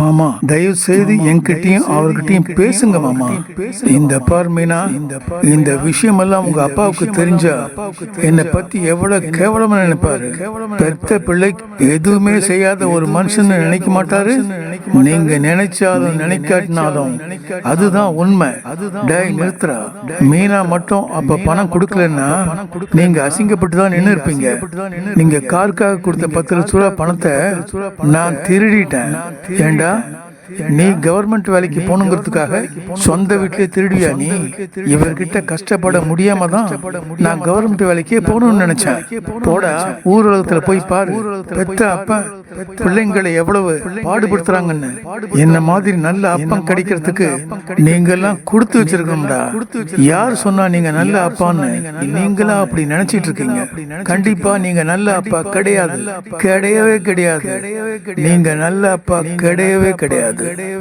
மாமா தயவு செய்து என்கிட்டயும் அவர்கிட்டயும் பேசுங்க மாமா. இந்த பார் மீனா இந்த விஷயம் எல்லாம் உங்க அப்பாவுக்கு தெரிஞ்சா என்னை பத்தி எவ்வளவு கேவலமா நினைப்பாரு? பெத்த பிள்ளை எதுவுமே செய்யாத ஒரு மனுஷன் நினைக்க மாட்டாரு? நீங்க நினைச்சாலும் நினைக்காட்டினாலும் அதுதான் உண்மை. டேய் நிறுத்துறா. மீனா மட்டும் அப்ப பணம் கொடுக்கலன்னா நீங்க அசிங்கப்பட்டு தான் நின்று இருப்பீங்க நீங்க காருக்காக கொடுத்த பத்து லட்ச ரூபா பணத்தை நான் திருடிட்டேன். ஏண்டா? நீ கவர்மெண்ட் வேலைக்கு போகணுங்கிறதுக்காக சொந்த வீட்டிலே திருடியா நீ? இவர்கிட்ட கஷ்டப்பட முடியாம தான் நான் கவர்மெண்ட் வேலைக்கே போகணும்னு நினைச்சேன். போடா ஊரகத்துல போய் பாரு. பெத்த அப்பா பிள்ளைங்களை எவ்வளவு பாடுபடுத்துறாங்கன்னு. என்ன மாதிரி நல்ல அப்பம் கிடைக்கிறதுக்கு நீங்க எல்லாம் கொடுத்து வச்சிருக்கோம்டா யார் சொன்னா நீங்க நல்ல அப்பான்னு? நீங்களா அப்படி நினைச்சிட்டு இருக்கீங்க. கண்டிப்பா நீங்க நல்ல அப்பா கிடையாது. கிடையவே கிடையாது. நீங்க நல்ல அப்பா கிடையவே கிடையாது. ಕಡೆವೆ